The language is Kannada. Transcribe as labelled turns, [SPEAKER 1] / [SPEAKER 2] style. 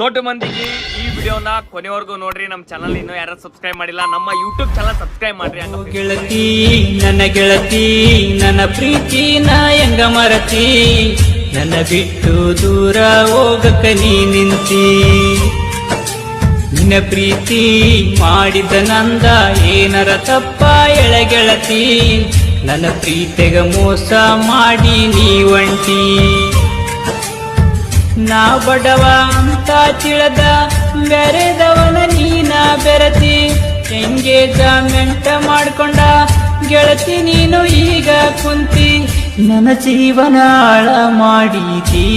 [SPEAKER 1] ದೊಡ್ಡ ಮಂದಿಗೆ. ಈ ವಿಡಿಯೋನ ಕೊನೆವರೆಗೂ ನೋಡ್ರಿ. ನಮ್ಮ ಚಾನಲ್ ಇನ್ನು ಯಾರು ಸಬ್ಸ್ಕ್ರೈಬ್ ಮಾಡಿಲ್ಲ ನಮ್ಮ ಯೂಟ್ಯೂಬ್ ಚಾನಲ್ ಸಬ್ಸ್ಕ್ರೈಬ್ ಮಾಡ್ರಿ
[SPEAKER 2] ಗೆಳತಿ ನನ್ನ ಗೆಳತಿ ನನ್ನ ಪ್ರೀತಿ ನಾ ಹೆಂಗ ಮರತಿ? ನನ್ನ ಬಿಟ್ಟು ದೂರ ಹೋಗಕ ನೀ ನಿಂತಿ. ನಿನ್ನ ಪ್ರೀತಿ ಮಾಡಿದ ನಂದ ಏನರ ತಪ್ಪ ಎಳಗೆಳತಿ ನನ್ನ ಪ್ರೀತಿಗ ಮೋಸ ಮಾಡಿ ನೀ ಒಂಟಿ. ನಾ ಬಡವ ಅಂತ ತಿಳದ ಬೆರೆದವನ ನೀನ ಬೆರತಿ. ಎಂಗೇಜಮೆಂಟ್ ಮಾಡ್ಕೊಂಡ ಗೆಳತಿ ನೀನು ಈಗ ಕುಂತಿ. ನನ್ನ ಜೀವನ ಹಾಳ ಮಾಡಿದಿ.